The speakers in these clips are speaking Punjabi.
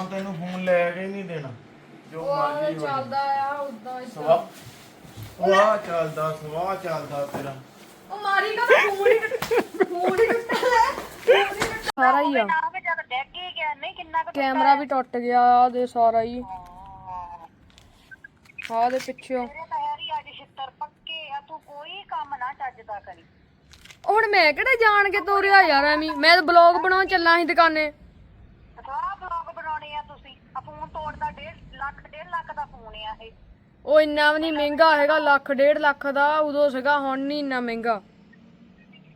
ਹੁਣ ਤੈਨੂੰ ਫੋਨ ਲੈ ਕੇ ਨਹੀਂ ਦੇਣਾ। ਜੋ ਮਰਜ਼ੀ ਹੋ ਜਾਏ। ਚੱਲਦਾ ਆ ਉਦਾਂ ਸਵਾ ਸਵਾ ਚੱਲਦਾ ਸਵਾ ਚੱਲਦਾ ਤੇਰਾ। ਉਹ ਮਾਰੀ ਕਾ ਫੋਨ ਹੀ ਫੋਨ ਹੀ ਟੁੱਟਾ ਸਾਰਾ ਹੀ ਆ। ਨਾ ਵੀ ਜਦ ਡੈਗ ਹੀ ਗਿਆ ਨਹੀਂ ਕਿੰਨਾ ਕੁ ਕੈਮਰਾ ਵੀ ਟੁੱਟ ਗਿਆ ਆ ਦੇ ਸਾਰਾ ਹੀ। ਆ ਦੇ ਪਿੱਛੋਂ। ਤੇਰੇ ਤਾਂ ਯਾਰੀ ਅੱਜ ਛਿੱਤਰ ਪੱਕੇ ਆ ਤੂੰ ਕੋਈ ਕੰਮ ਨਾ ਚੱਜਦਾ ਕਰੀ। ਹੁਣ ਮੈਂ ਕਿਹੜਾ ਜਾਣ ਕੇ ਤੋਰਿਆ ਯਾਰ ਐਵੇਂ ਮੈਂ ਤਾਂ ਬਲੌਗ ਬਣਾਉਣ ਚੱਲਾਂ ਸੀ ਦੁਕਾਨੇ ਸਾਰਾ ਬਲੌਗ ਬਣਾਉਣੇ ਆ ਤੁਸੀਂ ਆ ਫੋਨ ਤੋੜਦਾ 1.5 ਲੱਖ 1.5 ਲੱਖ ਦਾ ਫੋਨ ਆ ਇਹ। ਉਹ ਇੰਨਾ ਵੀ ਨਹੀਂ ਮਹਿੰਗਾ ਹੈਗਾ ਲੱਖ ਡੇਢ ਲੱਖ ਦਾ ਉਦੋਂ ਸੀਗਾ ਹੁਣ ਨਹੀਂ ਇੰਨਾ ਮਹਿੰਗਾ।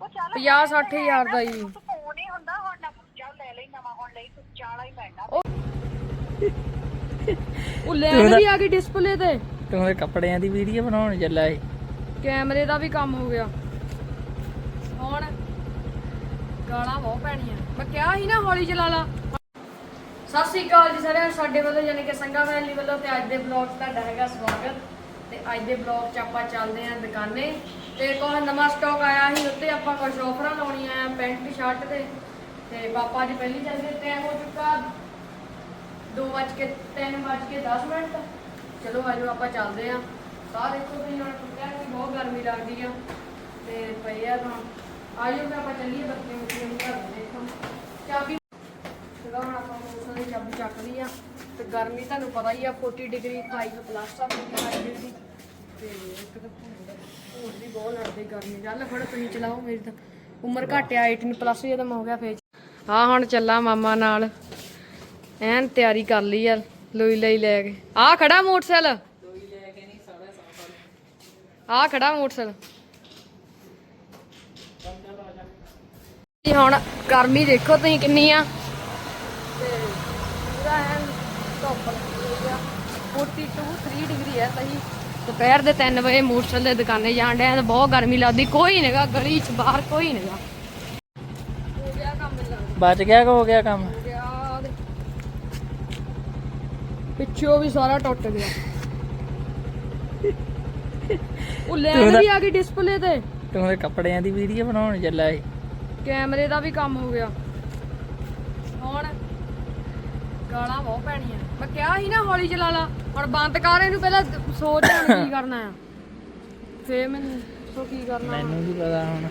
ਉਹ ਚੱਲ 50 60 ਹਜ਼ਾਰ ਦਾ ਹੀ ਤੂੰ ਫੋਨ ਹੀ ਹੁੰਦਾ ਹੁਣ ਨਾ ਚੱਲ ਲੈ ਲਈ ਨਵਾਂ ਹੁਣ ਲਈ ਤੂੰ ਚਾਲਾ ਹੀ ਪੈਣਾ ਉਹ ਲੈਣ ਵੀ ਆ ਗਈ ਡਿਸਪਲੇ ਤੇ। ਤੂੰ ਉਹਦੇ ਕੱਪੜਿਆਂ ਦੀ ਵੀਡੀਓ ਬਣਾਉਣ ਚੱਲਾ ਏ ਕੈਮਰੇ ਦਾ ਵੀ ਕੰਮ ਹੋ ਗਿਆ। ਹੁਣ ਗਾਲਾਂ ਬਹੁਤ ਪੈਣੀਆਂ। ਮੈਂ ਕਿਹਾ ਸੀ ਨਾ ਹੌਲੀ ਚਲਾ ਲਾ। ਸਤਿ ਸ੍ਰੀ ਅਕਾਲ ਜੀ ਸਾਰਿਆਂ ਨੂੰ। ਸਾਡੇ ਵੱਲੋਂ ਯਾਨੀ ਕਿ ਸੰਗਾ ਫੈਮਿਲੀ ਵੱਲੋਂ ਤੇ ਅੱਜ ਦੇ ਬਲੌਗ 'ਚ ਤੁਹਾਡਾ ਹੈਗਾ ਸਵਾਗਤ। ਤੇ ਅੱਜ ਦੇ ਬਲੌਗ 'ਚ ਆਪਾਂ ਚੱਲਦੇ ਆਂ ਦੁਕਾਨੇ। ਤੇ ਕੋਈ ਨਵਾਂ ਸਟਾਕ ਆਇਆ ਸੀ, ਉੱਤੇ ਆਪਾਂ ਕੁਝ ਆਫਰਾਂ ਲਾਉਣੀਆਂ ਆ, ਪੈਂਟ ਸ਼ਰਟ ਤੇ। ਤੇ ਪਾਪਾ ਜੀ ਪਹਿਲੀ ਚੱਲ ਗਏ ਟਾਈਮ ਹੋ ਚੁੱਕਾ 2:10 ਮਿੰਟ। ਚਲੋ ਆਜੋ ਆਪਾਂ ਚੱਲਦੇ ਆਂ ਸਾਹ ਦੇਖੋ ਤੁਸੀਂ ਹੁਣ ਟੁੱਟਿਆ ਕਿ ਬਹੁਤ ਗਰਮੀ ਲੱਗਦੀ ਆ। ਤੇ ਪਈ ਆ ਤਾਂ ਆਜੋ ਫਿਰ ਆਪਾਂ ਚੱਲੀਏ ਬੱਤੀ ਮੁੱਕੀ ਨੂੰ ਘਰ ਨੂੰ ਦੇਖੋ ਚਾਬੀ ਮੋਟਰ ਲਈ ਆ ਤੇ ਗਰਮੀ ਤੁਹਾਨੂੰ ਪਤਾ ਹੀ ਆ 40 ਡਿਗਰੀ 5 ਪਲੱਸ ਆ 45 ਡਿਗਰੀ ਤੇ ਇੱਕ ਤਾਂ ਹੋਰ ਵੀ ਬਹੁਤ ਲੜਦੇ ਗਰਮੀ ਚੱਲ ਫੜ ਤੁਸੀਂ ਚਲਾਓ ਮੇਰੀ ਤਾਂ। ਉਮਰ ਘੱਟ 18 ਪਲੱਸ ਜਦੋਂ ਮੈਂ ਹੋ ਗਿਆ ਫੇਰ। ਹਾਂ ਹੁਣ ਚੱਲਾਂ ਮਾਮਾ ਨਾਲ। ਐਨ ਤਿਆਰੀ ਕਰ ਲਈ ਆ, ਲੋਈ ਲਈ ਲੈ ਕੇ। ਆ ਖੜਾ ਮੋਟਰਸਾਈਕਲ। ਆ ਖੜਾ ਮੋਟਰਸਾਈਕਲ। ਹੁਣ ਗਰਮੀ ਦੇਖੋ ਤੁਸੀਂ ਕਿੰਨੀ ਆ। ਪੂਰਾ ਐਨ ਧੁੱਪ ਲੱਗੀ ਆ। 42 3 ਡਿਗਰੀ ਹੈ ਸਹੀ। ਦੁਪਹਿਰ ਦੇ 3 ਵਜੇ ਮੋਟਰਸਾਈਕਲ ਦੇ ਦੁਕਾਨੇ ਜਾਣ ਡਿਆ ਤੇ ਬਹੁਤ ਗਰਮੀ ਲੱਗਦੀ ਕੋਈ ਨਹੀਂਗਾ ਗਲੀ 'ਚ ਬਾਹਰ ਕੋਈ ਨਹੀਂਗਾ ਹੋ ਗਿਆ ਕੰਮ ਮੈਨੂੰ ਲੱਗਦਾ। ਬਚ ਗਿਆ ਕਿ ਹੋ ਗਿਆ ਕੰਮ? ਹੋ ਗਿਆ ਤੇ ਪਿੱਛੋਂ ਵੀ ਸਾਰਾ ਟੁੱਟ ਗਿਆ। ਉਹ ਲੈਣ ਵੀ ਆ ਗਈ ਡਿਸਪਲੇ ਤੇ। ਤੂੰ ਉਹਦੇ ਕੱਪੜਿਆਂ ਦੀ ਵੀਡੀਓ ਬਣਾਉਣ ਚੱਲਾ ਏ ਕੈਮਰੇ ਦਾ ਵੀ ਕੰਮ ਹੋ ਗਿਆ। ਹੁਣ ਗਾਲਾਂ ਬਹੁਤ ਪੈਣੀਆਂ। ਮੈਂ ਕਿਹਾ ਸੀ ਨਾ ਹੌਲੀ ਚਲਾ ਲਾ ਹੁਣ ਬੰਦ ਕਰ ਇਹਨੂੰ ਪਹਿਲਾਂ ਸੋਚ ਹੁਣ ਕੀ ਕਰਨਾ ਆ। ਫੇਰ ਮੈਨੂੰ ਸੋ ਕੀ ਕਰਨਾ ਮੈਨੂੰ ਵੀ ਪਤਾ ਹੁਣ।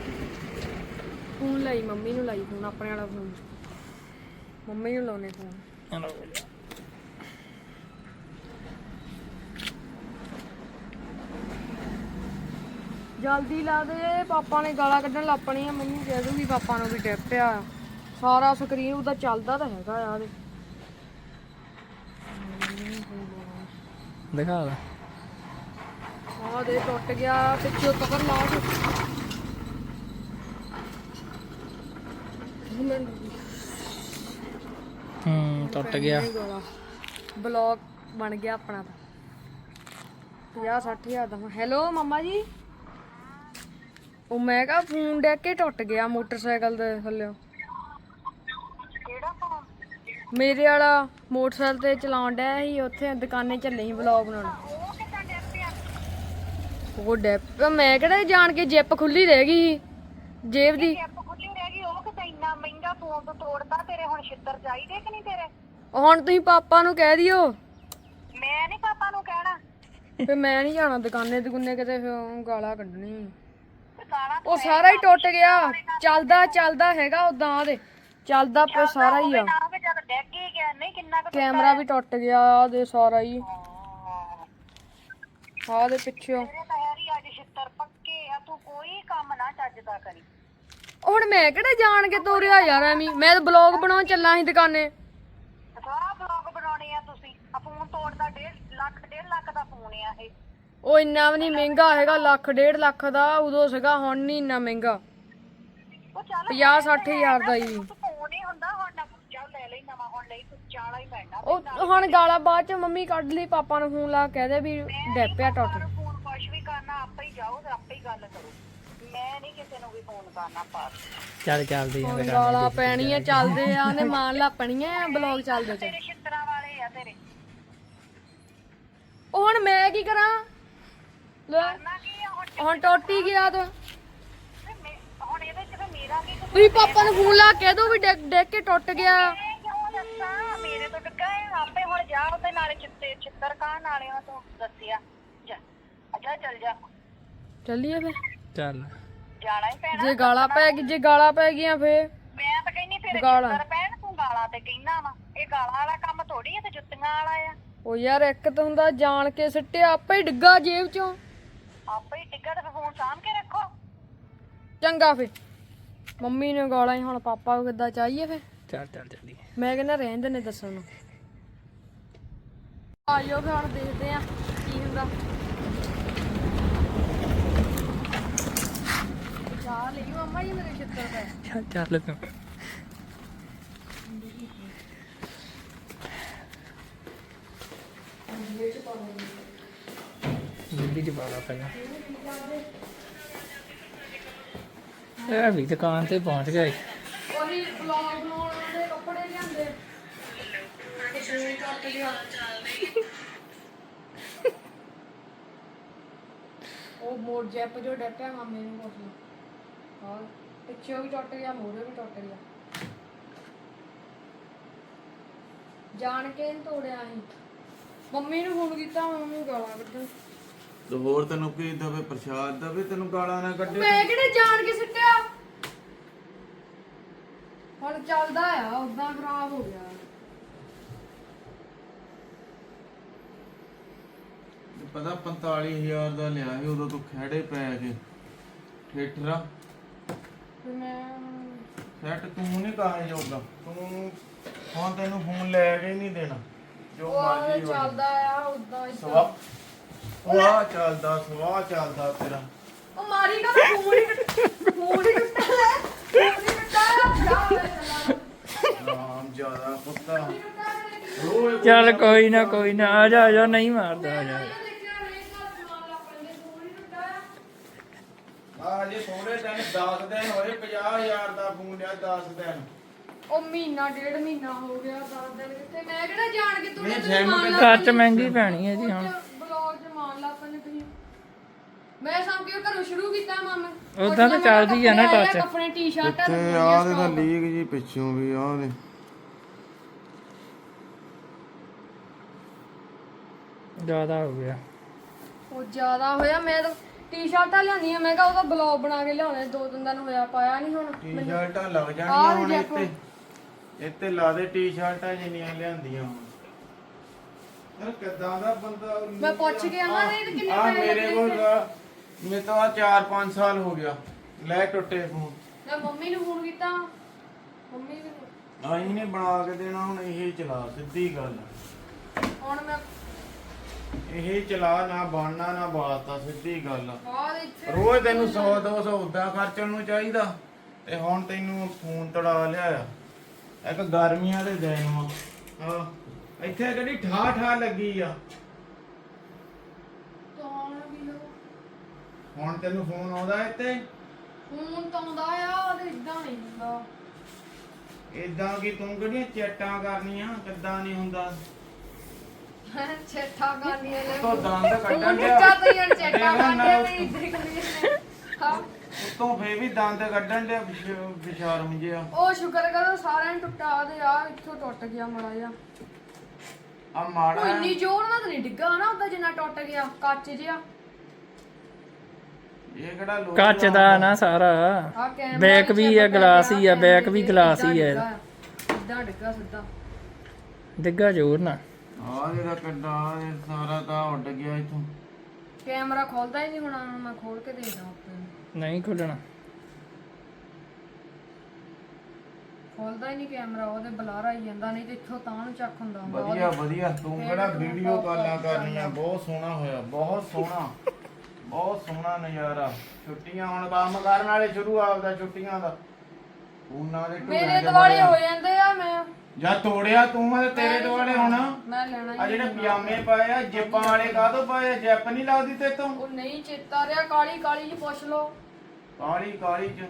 ਫੋਨ ਲਈ ਮੰਮੀ ਨੂੰ ਲਾਈ ਫੋਨ ਆਪਣੇ ਵਾਲਾ ਫੋਨ। ਮੰਮੀ ਨੂੰ ਲਾਉਣੇ ਫੋਨ। ਜਲਦੀ ਲਾ ਦੇ ਪਾਪਾ ਨੇ ਗਾਲਾਂ ਕੱਢਣ ਲੱਪਣੀ ਆ ਮੰਮੀ ਕਹਿ ਦੂਗੀ ਪਾਪਾ ਨੂੰ ਵੀ ਡਿੱਪ ਆ। ਸਾਰਾ ਸਕਰੀਨ ਉਹਦਾ ਚੱਲਦਾ ਤਾਂ ਹੈਗਾ ਆ ਉਹਦੇ। ਦਿਖਾ ਲੈ ਆ ਦੇ ਟੁੱਟ ਗਿਆ ਪਿੱਛੇ ਕਵਰ ਲਾ ਕੇ ਹੂੰ ਟੁੱਟ ਗਿਆ। ਬਲੌਗ ਬਣ ਗਿਆ ਆਪਣਾ ਤਾਂ। 50 60 ਹਜ਼ਾਰ ਦਾ। ਹੈਲੋ ਮਮਾ ਜੀ? ਉਹ ਮੈਂ ਕਹਾ ਫੋਨ ਡਿੱਗ ਕੇ ਟੁੱਟ ਗਿਆ ਮੋਟਰਸਾਈਕਲ ਦੇ ਥੱਲੇ ਮੇਰੇ ਵਾਲਾ ਮੋਟਰਸਾਈਕਲ ਤੇ ਚਲਾਉਣ ਡਿਆ ਸੀ ਉੱਥੇ ਦੁਕਾਨੇ ਚੱਲੇ ਸੀ ਵਲੌਗ ਬਣਾਉਣ। ਉਹ ਡੈਪ ਮੈਂ ਕਿਹੜਾ ਜਾਣ ਕੇ ਜਿੱਪ ਖੁੱਲੀ ਰਹਿ ਗਈ ਸੀ ਜੇਬ ਦੀ। ਜੈਪ ਖੁੱਲੀ ਰਹਿ ਗਈ ਉਹ ਕਿਤੇ ਇੰਨਾ ਮਹਿੰਗਾ ਫੋਨ ਤੋਂ ਤੋੜਦਾ ਤੇਰੇ ਹੁਣ ਛਿੱਤਰ ਚਾਹੀਦੇ ਕਿ ਨਹੀਂ ਤੇਰੇ? ਹੁਣ ਤੁਸੀਂ ਪਾਪਾ ਨੂੰ ਕਹਿ ਦਿਓ। ਮੈਂ ਨਹੀਂ ਪਾਪਾ ਨੂੰ ਕਹਿਣਾ। ਫੇ ਮੈਂ ਨਹੀਂ ਜਾਣਾ ਦੁਕਾਨੇ ਦੁਕਾਨੇ ਕਿਤੇ ਫਿਰ ਗਾਲਾਂ ਕੱਢਣੀ। ਉਹ ਸਾਰਾ ਹੀ ਟੁੱਟ ਗਿਆ। ਚੱਲਦਾ ਚੱਲਦਾ ਹੈਗਾ ਉਦਾਂ ਉਹਦੇ ਚੱਲਦਾ ਪਿਆ ਸਾਰਾ ਹੀ ਆ। ਨਹੀਂ ਕਿੰਨਾ ਕੁ ਕੈਮਰਾ ਵੀ ਟੁੱਟ ਗਿਆ ਆ ਦੇ ਸਾਰਾ ਹੀ। ਆ ਦੇ ਪਿੱਛੋਂ। ਤੇਰੇ ਤਾਂ ਯਾਰੀ ਅੱਜ ਛਿੱਤਰ ਪੱਕੇ ਆ ਤੂੰ ਕੋਈ ਕੰਮ ਨਾ ਚੱਜਦਾ ਕਰੀ। ਹੁਣ ਮੈਂ ਕਿਹੜਾ ਜਾਣ ਕੇ ਤੋਰਿਆ ਯਾਰ ਐਵੇਂ ਮੈਂ ਤਾਂ ਬਲੌਗ ਬਣਾਉਣ ਚੱਲਾਂ ਸੀ ਦੁਕਾਨੇ। ਸਾਰਾ ਬਲੌਗ ਬਣਾਉਣੇ ਆ ਤੁਸੀਂ। ਆ ਫੋਨ ਤੋੜਦਾ 1.5 ਲੱਖ 1.5 ਲੱਖ ਦਾ ਫੋਨ ਆ ਇਹ। ਉਹ ਇੰਨਾ ਵੀ ਨਹੀਂ ਮਹਿੰਗਾ ਹੈਗਾ ਲੱਖ ਡੇਢ ਲੱਖ ਦਾ ਉਦੋਂ ਸੀਗਾ ਹੁਣ ਨਹੀਂ ਇੰਨਾ ਮਹਿੰਗਾ। ਉਹ ਚੱਲ 50 60 ਹਜ਼ਾਰ ਦਾ ਹੀ ਤੂੰ ਫੋਨ ਹੀ ਹੁੰਦਾ ਹੁਣ ਨਾ ਚੱਲ ਲੈ ਲਈ ਨਵਾਂ ਹੀ ਪੈਣਾ ਉਹ ਹੁਣ ਗਾਲਾਂ ਬਾਅਦ ਚ ਮੰਮੀ ਕੱਢ ਲਈ ਪਾਪਾ ਨੂੰ ਫੋਨ ਲਾ ਕੇ ਕਹਦੇ ਵੀ ਡੈਪਿਆ ਟੁੱਟ ਗਿਆ। ਫੋਨ ਕੁਛ ਵੀ ਕਰਨਾ ਆਪੇ ਹੀ ਜਾਓ ਤੇ ਆਪੇ ਹੀ ਗੱਲ ਕਰੋ। ਮੈਂ ਨਹੀਂ ਕਿਸੇ ਨੂੰ ਵੀ ਫੋਨ ਕਰਨਾ ਪਾ ਚੱਲ ਚੱਲਦੀ ਆਂ ਗਾਲਾਂ ਪੈਣੀਆਂ ਚੱਲਦੇ ਆ ਉਹਨੇ ਮਾਨ ਲਾਪਣੀਆਂ ਬਲੌਗ ਚੱਲਦੇ ਚ ਤੇਰੇ ਛਿੱਤਰਾਂ ਵਾਲੇ ਆ ਤੇਰੇ। ਉਹ ਹੁਣ ਮੈਂ ਕੀ ਕਰਾਂ? ਲੈ ਨਾ ਕੀ ਆ ਹੁਣ ਹੁਣ ਟੁੱਟ ਹੀ ਗਿਆ ਤਾਂ। ਤੇ ਮੈਂ- ਹੁਣ ਇਹਦੇ ਚ ਫਿਰ ਮੇਰਾ ਕੀ ਕਸੂਰ ਤੁਸੀਂ ਪਾਪਾ ਨੂੰ ਫੋਨ ਲਾ ਕੇ ਕਹਿ ਦੋ ਵੀ ਡਿੱਗ ਡਿੱਗ ਕੇ ਟੁੱਟ ਗਿਆ। ਮੈਂ ਕਿਉਂ ਦੱਸਾਂ ਮੇਰੇ ਤੋਂ ਡੱਗਾ ਹੈ ਦਰਕਾਨ ਵਾਲਿਆਂ ਤੋਂ ਦੱਸਿਆ। ਜਾ ਅੱਜਾ ਚੱਲ ਜਾ। ਚੱਲੀਏ ਫੇ ਚੱਲ। ਜਾਣਾ ਹੀ ਪੈਣਾ। ਜੇ ਗਾਲਾਂ ਪੈ ਗਈ ਜੇ ਗਾਲਾਂ ਪੈ ਗਈਆਂ ਫੇ ਮੈਂ ਤਾਂ ਕਹਿੰਨੀ ਫਿਰ ਗਾਲਾਂ। ਪੈਣ ਤੂੰ ਗਾਲਾਂ ਤੇ ਕਹਿਣਾ ਵਾ। ਇਹ ਗਾਲਾਂ ਵਾਲਾ ਕੰਮ ਥੋੜੀ ਐ ਤੇ ਜੁੱਤੀਆਂ ਵਾਲਾ ਆ। ਉਹ ਯਾਰ ਇੱਕ ਤਾਂ ਹੁੰਦਾ ਜਾਣ ਕੇ ਸਿੱਟਿਆ ਆਪੇ ਹੀ ਡਿੱਗਾ ਜੇਬ ਚੋਂ। ਆਪੇ ਹੀ ਟਿੱਗਾ ਤੇ ਫਿਰ ਫੋਨ ਸਾਂਭ ਕੇ ਰੱਖੋ। ਚੰਗਾ ਫੇ ਮੰਮੀ ਨੇ ਗਾਲਾਂ ਹੀ ਹੁਣ ਪਾਪਾ ਨੂੰ ਕਿੱਦਾਂ ਚਾਹੀਏ ਫੇ ਚੱਲ ਚੱਲ ਚੱਲੀਏ ਮੈਂ ਕਹਿੰਦਾ ਰਹਿੰਦੇ ਨੇ ਦੱਸਣ ਨੂੰ। ਆਇਓ ਫਿਰ ਹੁਣ ਦੇਖਦੇ ਆ ਕੀ ਹੁੰਦਾ। ਚਾਹ ਲਈ ਮੰਮਾ ਜੀ ਮੇਰੇ ਛਿੱਤਰ ਪੈ। ਚੱਲ ਚੱਲ ਤੂੰ ਦਿੱਲੀ ਚ ਬਾਲਾ ਪਹਿਲਾਂ। ਇਹ ਵੀ ਦੁਕਾਨ ਤੇ ਪਹੁੰਚ ਗਏ ਉਹੀ ਬਲੌਗ ਬਣਾਉਣ ਦੇ ਕੱਪੜੇ ਲਿਆਂਦੇ ਤੇ ਕੱਟ ਗਿਆ ਉਹ ਮੋੜ ਜੈਪ ਜੋ ਡੱਟਿਆ ਮਾਮੇ ਨੂੰ ਲਓ। ਹਾਂ ਪਿੱਛੇ ਵੀ ਟੁੱਟ ਗਿਆ ਮੋੜੇ ਵੀ ਟੁੱਟ ਗਿਆ। ਜਾਣ ਕੇ ਨੀ ਤੋੜਿਆ ਸੀ ਮੰਮੀ ਨੂੰ ਫੋਨ ਕੀਤਾ ਮੰਮੀ ਗਾਲਾਂ ਕੱਢਣ। ਤੇ ਹੋਰ ਤੈਨੂੰ ਕੀ ਦਵੇ ਪ੍ਰਸ਼ਾਦ ਦਵੇ ਤੈਨੂੰ ਗਾਲਾਂ ਨਾ ਕੱਢੇ ਮੈਂ ਕਿਹੜੇ ਜਾਣ ਕੇ ਸਿੱਟਿਆ? ਚੱਲਦਾ ਆ ਉਦਾਂ ਖਰਾਬ ਹੋ ਗਿਆ। ਪਤਾ 45000 ਦਾ ਲਿਆ ਸੀ ਉਦੋਂ ਤੂੰ ਖੜੇ ਪੈ ਕੇ। ਠੇਠਰਾ। ਤੇ ਮੈਂ ਸੈੱਟ ਤੂੰ ਨਹੀਂ ਕਾਹੇ ਜੋਗਾ। ਤੂੰ ਹੁਣ ਤੈਨੂੰ ਫੋਨ ਲੈ ਕੇ ਨਹੀਂ ਦੇਣਾ। ਜੋ ਉਹ ਮਰਜ਼ੀ ਹੋ। ਚੱਲਦਾ ਆ ਉਦਾਂ ਸਵਾ ਇਦਾਂ ਸਵਾ ਚੱਲਦਾ ਸਵਾ ਚੱਲਦਾ ਤੇਰਾ। ਉਹ ਮਾਰੀ ਕਾ ਫੋਨ ਹੀ ਫੋਨ ਹੀ ਟੁੱਟਾ ਹੈ ਫੋਨ ਹੀ ਟੁੱਟਾ ਹੈ ਜ਼ਿਆਦਾ। ਰੋਜ਼ ਚੱਲ ਕੋਈ ਨਾ ਕੋਈ ਨਾ ਆ ਜਾ ਆ ਜਾ ਨਹੀਂ ਮਾਰਦਾ ਆ ਜਾ। ਆ ਜੇ ਥੋੜੇ ਦਿਨ 10 ਦਿਨ ਹੋਏ 50000 ਦਾ ਫੋਨ ਲਿਆ 10 ਦਿਨ। ਉਹ ਮਹੀਨਾ ਡੇਢ ਮਹੀਨਾ ਹੋ ਗਿਆ ਦਸ ਦਿਨ ਕਿੱਥੇ ਮੈਂ ਕਿਹੜਾ ਜਾਣ ਕੇ ਤੂੰ ਨਹੀਂ, ਮੈਨੂੰ ਘਰ ਚ ਮਹਿੰਗੀ ਪੈਣੀ ਹੈ ਜੀ ਹੁਣ। ਬਲੌਗ ਚ ਮਾਨ ਲਾਪਣ ਤੁਸੀਂ। ਮੈਂ ਸਮ ਕਿਉਂ ਘਰੋਂ ਸ਼ੁਰੂ ਕੀਤਾ ਮਾਮਾ। ਓਦਾਂ ਤਾਂ ਚੱਲਦੀ ਆ ਨਾ ਟੱਚ। ਆਪਣੇ ਟੀ-ਸ਼ਰਟਾਂ ਤੇ ਆਹ ਦੇ ਤਾਂ ਲੀਕ ਜੀ ਪਿੱਛੋਂ ਵੀ ਆਹ ਦੇ। ਜ਼ਿਆਦਾ ਹੋ ਗਿਆ। ਉਹ ਜ਼ਿਆਦਾ ਹੋਇਆ ਮੈਂ ਤਾਂ ਟੀ-ਸ਼ਰਟਾਂ ਲਿਆਂਦੀਆਂ ਮੈਂ ਕਿਹਾ ਉਹਦਾ ਬਲੌਗ ਬਣਾ ਕੇ ਲਿਆਉਣੇ ਦੋ ਤਿੰਨ ਦਿਨ ਹੋਇਆ ਪਾਇਆ ਨਹੀਂ ਹੁਣ। ਟੀ-ਸ਼ਰਟਾਂ ਲੱਗ ਜਾਣੀਆਂ ਹੁਣ। ਇੱਥੇ। ਇੱਥੇ ਲਾ ਦੇ ਟੀ-ਸ਼ਰਟਾਂ ਜਿੰਨੀਆਂ ਲਿਆਂਦੀਆਂ ਹੁਣ। ਯਾਰ ਕਿੱਦਾਂ ਦਾ ਬੰਦਾ ਮੈਂ ਪੁੱਛ ਕੇ ਆਵਾਂ ਨਹੀਂ ਤੇ ਕਿੰਨੇ ਆ ਪੈਸੇ ਮੇਰੇ ਕੋਲ ਮੇਰੇ ਤੋਂ 4-5 ਸਾਲ ਹੋ ਗਿਆ ਲੈ ਟੁੱਟੇ ਫੋਨ। ਮੈਂ ਮੰਮੀ ਨੂੰ ਫੋਨ ਕੀਤਾ। ਮੰਮੀ ਵੀ ਆਈ ਨੇ ਬਣਾ ਕੇ ਦੇਣਾ ਹੁਣ ਇਹ ਚਲਾ ਸਿੱਧੀ ਗੱਲ ਹੁਣ ਮੈਂ ਇਹ ਚਲਾ ਨਾ ਬਣਨਾ ਨਾ ਬਾਤਾ ਸਿੱਧੀ ਗੱਲ। ਆ। ਇੱਥੇ ਰੋਜ਼ ਤੈਨੂੰ 100 200 ਉਦਾਂ ਖਰਚਣ ਨੂੰ ਚਾਹੀਦਾ। ਤੇ ਹੁਣ ਤੈਨੂੰ ਫੋਨ ਤੜਾ ਲਿਆ ਇੱਕ ਗਰਮੀਆਂ ਦੇ ਦਿਨ ਵਾ। ਹਾਂ ਇੱਥੇ ਕਿਹੜੀ ਠਾ ਠਾ ਲੱਗੀ ਆ। ਹੁਣ ਵੀ ਲੋ ਹੁਣ ਤੈਨੂੰ ਫੋਨ ਆਉਂਦਾ ਇੱਥੇ? ਫੋਨ ਤਾਂ ਆਉਂਦਾ ਆ ਉਹਦੇ ਇਦਾਂ ਨਹੀਂ ਹੁੰਦਾ। ਇਦਾਂ ਕਿ ਤੂੰ ਕਿਹੜੀਆਂ ਚੈਟਾਂ ਕਰਨੀਆਂ ਕਿੱਦਾਂ ਨਹੀਂ ਹੁੰਦਾ? ਛੇਠਾ ਗਾਨੀਆਂ ਲੈ ਤੋ ਦੰਦ ਕੱਢਣ ਫੋਨ ਡਿਆ ਚਾ ਤਾਂ ਯਾਰ ਚੇਟਾ ਦੇਖ ਨਾ ਗਾਨੀਆਂ ਤੇ ਇੱਧਰ ਕਰੀਏ ਹਾਂ ਉਤੋਂ ਫੇਰ ਵੀ ਦੰਦ ਕੱਢਣ ਦੇ ਵਿਚਾਰਮ ਜਿਆ ਉਹ ਸ਼ੁਕਰ ਕਰੋ ਸਾਰਿਆਂ ਨੂੰ ਟੁੱਟਾ ਦੇ ਆ ਇੱਥੋਂ ਟੁੱਟ ਗਿਆ ਮੜਾ ਜਾ ਆ ਉਹ ਮਾੜਾ ਇੰਨੀ ਜ਼ੋਰ ਨਾਲ ਤਾਂ ਨਹੀਂ ਡਿੱਗਾ ਨਾ ਉਹਦਾ ਜਿੰਨਾ ਟੁੱਟ ਗਿਆ ਕੱਚ ਜਿਹਾ ਇਹ ਕਿਹੜਾ ਲੋਕ ਕੱਚ ਦਾ ਨਾ ਸਾਰਾ। ਆ ਕੈਮਰਾ ਬੈਕ ਵੀ ਆ ਗਲਾਸ ਹੀ ਆ ਬੈਕ ਵੀ ਗਲਾਸ ਹੀ ਆ ਇਹਦਾ। ਸਿੱਧਾ ਡਿੱਗਾ ਸਿੱਧਾ। ਡਿੱਗਾ ਜ਼ੋਰ ਨਾ ਆ ਜਿਹੜਾ ਕੱਡਾ ਇਹ ਸਾਰਾ ਤਾਂ ਉੱਡ ਗਿਆ ਇਥੋਂ। ਕੈਮਰਾ ਖੋਲਦਾ ਹੀ ਨਹੀਂ ਹੁਣ ਮੈਂ ਖੋਲ ਕੇ ਦੇਖਦਾ ਉੱਤੇ। ਨਹੀਂ ਖੁੱਲਣਾ। ਖੋਲਦਾ ਹੀ ਨਹੀਂ ਕੈਮਰਾ ਉਹਦੇ ਬਲਾਰ ਆਈ ਜਾਂਦਾ ਨਹੀਂ ਤੇ ਇੱਥੋਂ ਤਾਂ ਨੂੰ ਚੱਕ ਹੁੰਦਾ ਹੁੰਦਾ। ਵਧੀਆ ਵਧੀਆ ਤੂੰ ਕਿਹੜਾ ਵੀਡੀਓ ਕਾਲਾਂ ਕਰਨੀਆਂ ਬਹੁਤ ਸੋਹਣਾ ਹੋਇਆ ਬਹੁਤ ਸੋਹਣਾ ਬਹੁਤ ਸੋਹਣਾ ਨਜ਼ਾਰਾ। ਛੁੱਟੀਆਂ ਹੁਣ ਕੰਮ ਕਰਨ ਵਾਲੇ ਸ਼ੁਰੂ ਆਪਦਾ ਛੁੱਟੀਆਂ ਦਾ। ਉਹਨਾਂ ਦੇ ਮੇਰੇ ਦਿਵਾਲੇ। ਹੋ ਜਾਂਦੇ ਆ ਮੈਂ। ਜਾਂ ਤੋੜਿਆ ਤੂੰ ਮੈਂ ਤੇਰੇ ਦੁਆਲੇ ਹੋਣਾ। ਮੈਂ ਲੈਣਾ ਆ ਹੀ ਜਿਹੜੇ ਪਜਾਮੇ ਪਾਏ ਆ ਜਿੱਪਾਂ ਵਾਲੇ ਕਾਹਦੋਂ ਪਾਏ ਆ? ਜਿੱਪ ਨਹੀਂ ਲੱਗਦੀ ਤੇ ਤੋਂ? ਉਹ ਨਹੀਂ ਚੇਤਾ ਰਿਹਾ ਕਾਲੀ ਕਾਲੀ ਜੀ ਪੁੱਛ ਲਓ। ਕਾਲੀ ਕਾਲੀ ਚ।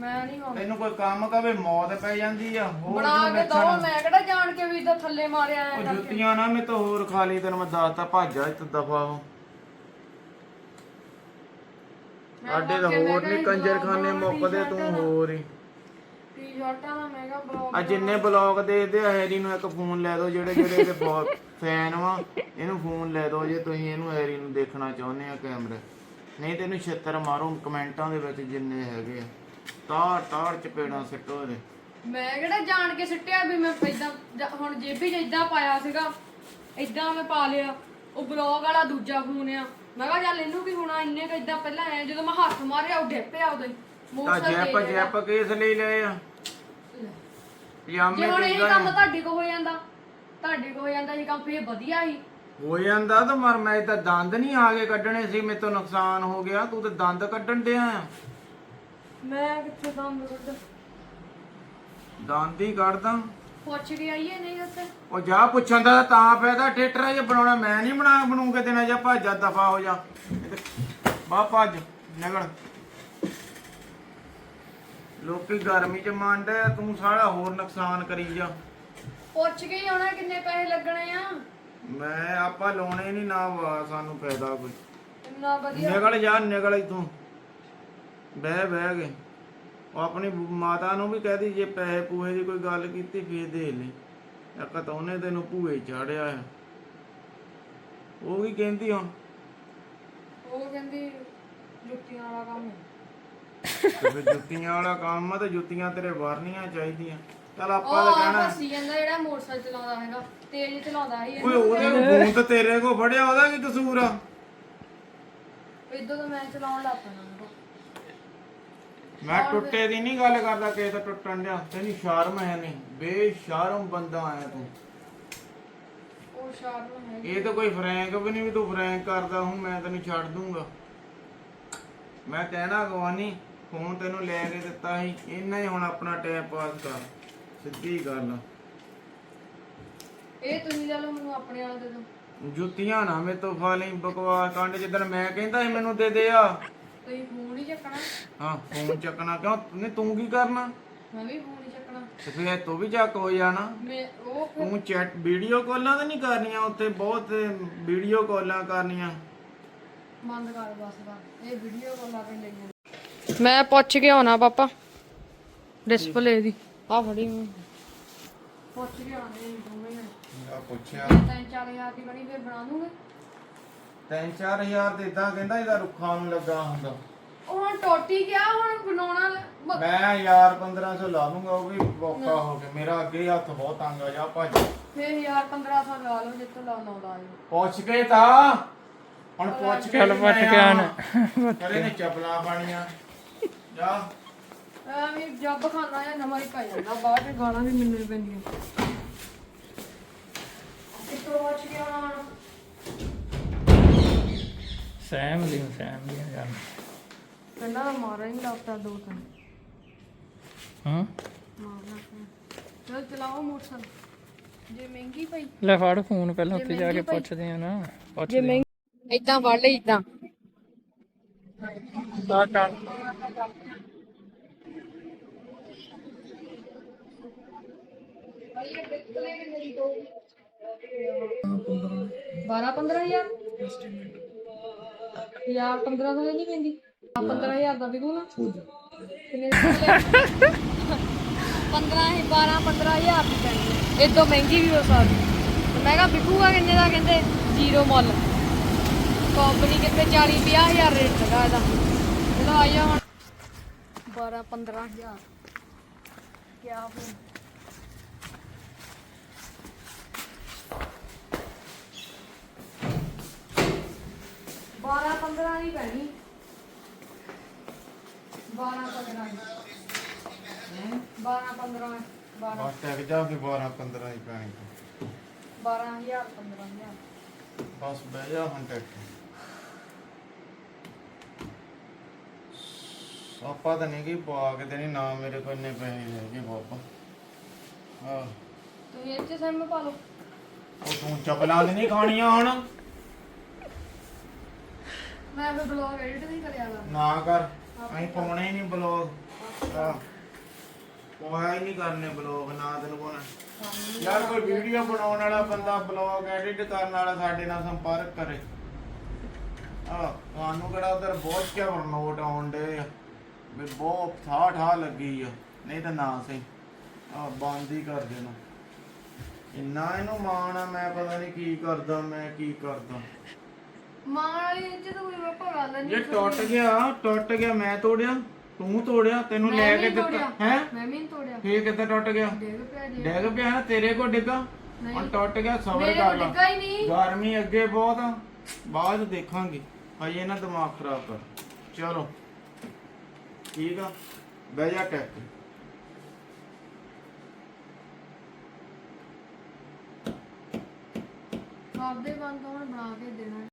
ਮੈਂ ਨਹੀਂ ਹੁਣ। ਤੈਨੂੰ ਕੋਈ ਕੰਮ ਕਵੇ ਮੌਤ ਪੈ ਜਾਂਦੀ ਆ। ਹੋਰ ਬਣਾ ਤੂੰ ਕੇ ਦੋ ਨੱਚਣਾ। ਮੈਂ ਕਿਹੜਾ ਜਾਣ ਕੇ ਵੀ ਥੱਲੇ ਮਾਰਿਆ ਐ ਉਹ ਕਰਕੇ। ਜੁੱਤੀਆਂ ਨਾ ਮੈਂ ਤਾਂ ਹੋਰ ਖਾ ਲਈ ਤੈਨੂੰ ਮੈਂ ਦੱਸਤਾ ਭਾਜਾ ਇੱਥੇ ਦਫਾ ਮੈਂ ਸਾਡੇ ਤਾਂ ਵਾਕਿਆ ਹੋਰ ਨਹੀਂ ਕੰਜਰਖਾਨੇ ਮੁੱਕਦੇ ਤੂੰ। ਹੋਰ ਹੀ। ਟੀ-ਸ਼ਰਟਾਂ ਦਾ ਮਹਿੰਗਾ ਬਲੌਗ ਆ ਜਿੰਨੇ ਬਲੌਗ ਦੇਖਦੇ ਆ ਹੈਰੀ ਨੂੰ ਇੱਕ ਫੋਨ ਲੈ ਦਿਓ ਜਿਹੜੇ ਜਿਹੜੇ ਇਹਦੇ ਬਹੁਤ ਫੈਨ ਵਾ ਇਹਨੂੰ ਫੋਨ ਲੈ ਦਿਓ ਜੇ ਤੁਸੀਂ ਇਹਨੂੰ ਹੈਰੀ ਨੂੰ ਦੇਖਣਾ ਚਾਹੁੰਦੇ ਆ ਕੈਮਰੇ ਨਹੀਂ ਤੇ ਇਹਨੂੰ ਛਿੱਤਰ ਮਾਰੋ ਕਮੈਂਟਾਂ ਦੇ ਵਿੱਚ ਜਿੰਨੇ ਹੈਗੇ ਆ। ਤਾਰ ਤਾਰ ਚਪੇੜਾਂ ਸਿੱਟੋ ਇਹਦੇ। ਮੈਂ ਕਿਹੜਾ ਜਾਣ ਕੇ ਸਿੱਟਿਆ ਵੀ ਮੈਂ ਇਦਾਂ ਹੁਣ ਜੇਬੀ 'ਚ ਇਦਾਂ ਪਾਇਆ ਸੀਗਾ ਇਦਾਂ ਮੈਂ ਪਾ ਲਿਆ ਉਹ ਬਲੌਗ ਵਾਲਾ ਦੂਜਾ ਫੋਨ ਆ। ਮੈਂ ਕਿਹਾ ਚੱਲ ਇਹਨੂੰ ਕੀ ਹੋਣਾ ਇੰਨੇ ਕ ਇਦਾਂ ਪਹਿਲਾਂ ਆਇਆ ਜਦੋਂ ਮੈਂ ਹੱਥ ਮਾਰਿਆ ਉਹ ਡਿੱਪਿਆ ਉਹਦੇ ਤਾਂ ਜੈਪ। ਜੈਪ ਕੇਸ ਲਈ ਲਏ ਆ? ਪਜਾਮੇ ਜੇ ਹੁਣ ਤੇ ਇਹ ਕੰਮ ਤੁਹਾਡੇ ਕੋ ਹੋ ਜਾਂਦਾ ਤੁਹਾਡੇ ਕੋ ਹੋ ਜਾਂਦਾ ਇਹ ਕੰਮ ਫੇਰ ਵਧੀਆ ਸੀ ਹੋ ਜਾਂਦਾ ਤਾਂ ਮਰ ਮੈਂ ਤਾਂ ਦੰਦ ਨਹੀਂ ਆ ਕੇ ਕੱਢਣੇ ਸੀ ਮੇਰੇ ਤੋਂ ਨੁਕਸਾਨ ਹੋ ਗਿਆ ਤੂੰ ਤਾਂ ਦੰਦ ਕੱਢਣ ਡਿਆ ਆ। ਮੈਂ ਕਿੱਥੇ ਕੰਮ ਕਰਦਾ ਦੰਦ ਹੀ ਕੱਢਦਾ। ਪੁੱਛ ਕੇ ਆਈਏ ਨਹੀਂ ਉੱਥੇ? ਉਹ ਜਾ ਪੁੱਛਣ ਦਾ ਤਾਂ ਫਾਇਦਾ ਥੀਏਟਰ ਜੇ ਬਣਾਉਣਾ ਮੈਂ ਨਹੀਂ ਬਣਾ ਬਣੂ ਕੇ ਦੇਣਾ ਜਾਂ ਭੱਜ ਜਾ ਦਫਾ ਹੋ ਜਾ। ਬਾ ਭੱਜ ਨਿਕਲ। ਲੋਕੀ ਗਰਮੀ ਚ ਮੰਨਦੇ ਆ, ਤੂੰ ਸਾਰਾ ਹੋਰ ਨੁਕਸਾਨ ਕਰੀ ਜਾ। ਪੁੱਛ ਕੇ ਹੀ ਆਉਣਾ ਕਿੰਨੇ ਪੈਸੇ ਲੱਗਣੇ ਆ। ਮੈਂ ਆਪਾਂ ਲਾਉਣੇ ਨਹੀਂ ਨਾ ਵਾ ਸਾਨੂੰ ਫਾਇਦਾ ਕੋਈ। ਇੰਨਾ ਵਧੀਆ। ਨਿਕਲ ਜਾ ਨਿਕਲ ਇਥੋਂ। ਬਹਿ ਬਹਿ ਕੇ। ਉਹ ਆਪਣੀ ਮਾਤਾ ਨੂੰ ਵੀ ਕਹਦੀ ਜੇ ਪੈਸੇ ਪੂਹੇ ਦੀ ਕੋਈ ਗੱਲ ਕੀਤੀ ਫੇਰ ਦੇ ਲਈ ਇੱਕ ਤਾਂ ਉਹਨੇ ਤੈਨੂੰ ਭੂਏ ਚਾੜਿਆ ਉਹ ਕੀ ਕਹਿੰਦੀ ਹੁਣ। ਉਹ ਕਹਿੰਦੀ ਜੁੱਤੀਆਂ ਵਾਲਾ ਕੰਮ। ਤੇ ਫਿਰ ਜੁੱਤੀਆਂ ਵਾਲਾ ਕੰਮ ਆ ਤੇ ਜੁੱਤੀਆਂ ਤੇਰੇ ਵਰਨੀਆਂ ਚਾਹੀਦੀਆਂ। ਚਲ ਆਪਾਂ ਤਾਂ ਉਹ ਕਹਿਣਾ ਹੱਸੀ ਜਾਂਦਾ ਜਿਹੜਾ ਮੋਟਰਸਾਈਕਲ ਚਲਾਉਂਦਾ ਹੈਗਾ ਤੇਜ਼ ਚਲਾਉਂਦਾ ਸੀ ਓਏ ਉਹਦੇ ਤਾਂ ਤੇਰੇ ਕੋ ਫੜਿਆ ਉਹਦਾ ਕੀ ਕਸੂਰ ਆ? ਇਦੋਂ ਤਾਂ ਮੈਂ ਚਲਾਉਣ ਲੱਗ ਪੈਣਾ ਮੈਂ ਟੁੱਟੇ ਦੀ ਨਹੀਂ ਗੱਲ ਕਰਦਾ ਕਿਸੇ ਦਾ ਟੁੱਟਣ ਡਿਆ। ਤੈਨੂੰ ਸ਼ਰਮ ਹੈ ਨਹੀਂ ਬੇਸ਼ਰਮ ਬੰਦਾ ਆਇਆ ਤੂੰ। ਉਹ ਸ਼ਰਮ ਹੈ ਇਹ ਤਾਂ ਕੋਈ ਫਰੈਂਕ ਵੀ ਨਹੀਂ ਵੀ ਤੂੰ ਫਰੈਂਕ ਕਰਦਾ ਹੂੰ ਮੈਂ ਤੈਨੂੰ ਛੱਡ ਦੂੰਗਾ। ਮੈਂ ਕਹਿਣਾ ਗਵਾਨੀ ਫੋਨ ਤੈਨੂੰ ਲੈ ਕੇ ਦਿੱਤਾ ਸੀ ਇੰਨਾ ਹੀ ਹੁਣ ਆਪਣਾ ਟਾਈਮ ਪਾਸ ਕਰ ਸਿੱਧੀ ਗੱਲ ਆ। ਇਹ ਤੁਸੀਂ ਲੈ ਲਓ ਮੈਨੂੰ ਆਪਣੇ ਵਾਲਾ ਦੇ ਦਿਓ। ਜੁੱਤੀਆਂ ਨਾ ਮੇ ਤੋਂ ਖਾ ਲਈ ਬਕਵਾਸ ਕੰਡ ਜਿੱਦਣ ਮੈਂ ਕਹਿੰਦਾ ਸੀ ਮੈਨੂੰ ਦੇ ਦੇ ਆ। ਤੁਸੀਂ ਫੋਨ ਹੀ ਚੱਕਣਾ। ਹਾਂ ਫੋਨ ਚੱਕਣਾ ਕਿਉਂ? ਨਹੀਂ ਤੂੰ ਕੀ ਕਰਨਾ? ਮੈਂ ਵੀ ਫੋਨ ਹੀ ਚੱਕਣਾ। ਤੇ ਫਿਰ ਤੂੰ ਵੀ ਚੱਕ ਹੋ ਜਾਣਾ। ਮੈਂ ਉਹ ਫਿਰ ਤੂੰ ਚੈਟ ਵੀਡੀਓ ਕਾਲਾਂ ਤਾਂ ਨਹੀਂ ਕਰਨੀਆਂ ਉੱਥੇ ਬਹੁਤ ਵੀਡੀਓ ਕਾਲਾਂ ਕਰਨੀਆਂ। ਬੰਦ ਕਰ ਬਸ ਕਰ ਇਹ ਵੀਡੀਓ ਕਾਲਾਂ ਤੇ ਲਈਆਂ। ਮੈਂ ਪੁੱਛ ਕੇ ਆਉਣਾ ਪਾਪਾ। ਡਿਸਪਲੇ ਦੀ। ਆ ਫੜੀ ਮੈਂ। ਪੁੱਛ ਕੇ ਆਉਣੇ ਦੋਵੇਂ। ਆ ਪੁੱਛਿਆ। ਤਿੰਨ ਚਾਰ ਹਜ਼ਾਰ ਦੀ ਬਣੀ ਫਿਰ ਬਣਾ ਦੂੰਗੇ। 3-4000 ਦੇ ਇਦਾਂ ਕਹਿੰਦਾ ਇਹਦਾ ਰੁੱਖਾਂ ਨੂੰ ਲੱਗਾ ਹੁੰਦਾ। ਉਹ ਹੁਣ ਟੋਟੀ ਗਿਆ ਹੁਣ ਬਣਾਉਣਾ ਲ- ਮ- ਯਾਰ 1500 ਲਾ ਦੂੰਗਾ ਉਹ ਵੀ ਔਖਾ ਹੋ ਗਿਆ। ਮੇਰਾ ਅੱਗੇ ਹੱਥ ਬਹੁਤ ਤੰਗ ਆ ਜਾ ਭੱਜ। ਫਿਰ ਯਾਰ 1500 ਲਾ ਲਓ ਜਿੱਤੋਂ ਲਾ ਲਾਉਂਦਾ ਆਇਓ ਪੁੱਛ ਕੇ ਤਾਂ। ਹੁਣ ਪੁੱਛ ਕੇ ਚੱਲ ਪੱਟ ਕੇ ਆਣ ਕਰੇ ਨੇ ਚਪਲਾ ਪਾਣੀਆਂ ਜਾ। ਐਵੇਂ ਜੱਬ ਖਾਣਾ ਜਾਂ ਨਵਾਂ ਹੀ ਪੈ ਜਾਂਦਾ ਬਾਅਦ ਚ ਗਾਲਾਂ ਵੀ ਮੈਨੂੰ ਹੀ ਪੈਂਦੀਆਂ। ਕਿੱਥੋਂ ਪਹੁੰਚ ਗਿਆ ਸਹਿਮ ਲਈ ਸਹਿਮ ਲਈ ਯਾਰ ਕਹਿੰਦਾ ਮਾਰਾ ਹੀ ਲੱਗਦਾ ਦੋ ਤਿੰਨ। ਹਾਂ? ਮਾਰਨਾ ਚਲ ਚਲਾਓ ਮੋਟਰਸਾਈਕਲ। ਜੇ ਮਹਿੰਗੀ ਪਈ। ਲੈ ਫੜ ਫੋਨ ਪਹਿਲਾਂ ਉੱਥੇ ਜਾ ਕੇ ਪੁੱਛਦੇ ਆ ਨਾ ਜੇ ਪੁੱਛਦੇ ਮਹਿੰਗੀ ਇਦਾਂ ਵੱਢ ਲਈ ਇਦਾਂ ਆ ਕਰ 12 15000 ਯਾਰ 15 ਦਾ ਨਹੀਂ ਪੈਂਦੀ 15000 ਦਾ ਵਿਕੂ ਨਾ। ਕਿੰਨੇ 15 ਹੀ 12 15000 ਦੀ ਪੈਣੀ ਹੈ। ਇਹ ਤੋਂ ਮਹਿੰਗੀ ਵੀ ਹੋ ਸਕਦੀ। ਮੈਂ ਕਿਹਾ ਵਿਕੂਗਾ ਕਿੰਨੇ ਦਾ? ਕਹਿੰਦੇ ਜ਼ੀਰੋ ਮੁੱਲ। ਕੰਪਨੀ ਕਿਤੇ 40 50000 ਰੇਟ ਲਗਾ ਇਹਦਾ। ਇਹਦਾ ਆਇਆ ਹੁਣ। 12 15000 ਕਿਆ ਹੋ ਬਾਰਾਂ 15 ਦੀ ਪੈਣੀ 12 15 12 15 12 ਬਸ ਟਿਕ ਜਾ ਕੇ 12 15 ਹੀ ਪੈਣੀ 12000 15000 ਬਸ ਬਹਿ ਜਾ ਹੁਣ ਟਿਕ ਆਪਾਂ ਤਾਂ ਨਹੀਂ ਕਿ ਪਾ ਕੇ ਦੇਣੀ ਨਾ ਮੇਰੇ ਕੋਲ ਇੰਨੇ ਪੈਸੇ ਹੈਗੇ ਬਾਬਾ। ਆਹ। ਤੁਸੀਂ ਇੱਥੇ ਸਿਮ ਪਾ ਲਓ। ਉਹ ਤੂੰ ਚਪਲਾਂ ਤੇ ਨਹੀਂ ਖਾਣੀਆਂ ਹੁਣ? ਮੈਂ ਫਿਰ ਬਲੌਗ ਐਡਿਟ ਨਹੀਂ ਕਰਿਆ ਨਾ ਕਰ ਅਸੀਂ ਪਾਉਣੇ ਹੀ ਨਹੀਂ ਬਲੌਗ ਆ ਕੋਈ ਨਹੀਂ ਕਰਨੇ ਬਲੌਗ ਨਾ ਤੈਨੂੰ ਕੋਣਾ ਯਾਰ ਕੋਈ ਵੀਡੀਓ ਬਣਾਉਣ ਵਾਲਾ ਬੰਦਾ ਬਲੌਗ ਐਡਿਟ ਕਰਨ ਵਾਲਾ ਸਾਡੇ ਨਾਲ ਸੰਪਰਕ ਕਰੇ। ਆ ਤੁਹਾਨੂੰ ਕਿਹੜਾ ਉਧਰ ਬਹੁਤ ਕਿਆ ਨੋਟ ਆਉਣ ਡੇ ਆ। ਵੀ ਬਹੁਤ ਠਾ ਠਾ ਲੱਗੀ ਆ। ਨਹੀਂ ਤਾਂ ਨਾ ਸਹੀ। ਆ ਬੰਦ ਹੀ ਕਰ ਦੇਣਾ। ਇੰਨਾ ਇਹਨੂੰ ਮਾਣ ਆ ਮੈਂ ਪਤਾ ਨਹੀਂ ਕੀ ਕਰਦਾ ਮੈਂ ਕੀ ਕਰਦਾ। ਮਾਂ ਵਾਲੀ ਇੱਜ਼ਤ ਕੋਈ ਪਾਪਾ ਗੱਲ ਨਹੀਂ ਜੇ ਟੁੱਟ ਗਿਆ ਟੁੱਟ ਗਿਆ ਮੈਂ ਤੋੜਿਆ ਤੂੰ ਤੋੜਿਆ ਤੈਨੂੰ ਲੈ ਕੇ ਦਿੱਤਾ। ਹੈ? ਮੈਂ ਵੀ ਨਹੀਂ ਤੋੜਿਆ। ਫੇਰ ਕਿੱਦਾਂ ਟੁੱਟ ਗਿਆ? ਡੇਗ ਪਿਆ ਜੀ। ਡਿੱਗ ਪਿਆ ਨਾ ਤੇਰੇ ਕੋ ਡਿੱਗਾ। ਹੁਣ ਟੁੱਟ ਗਿਆ ਸਬਰ ਮੇਰੇ ਕਰ ਕੋਲ ਲਾ। ਡਿੱਗਾ ਹੀ ਨਹੀਂ। ਗਰਮੀ ਅੱਗੇ ਬਹੁਤ ਆ। ਬਾਅਦ 'ਚ ਦੇਖਾਂਗੇ। ਹਜੇ ਨਾ ਦਿਮਾਗ ਖਰਾਬ ਕਰ। ਚਲੋ। ਠੀਕ ਆ। ਬਹਿ ਜਾ ਟੈਕ। ਆਪਦੇ ਬੰਦ ਹੁਣ ਬਣਾ ਕੇ ਦੇਣਾ।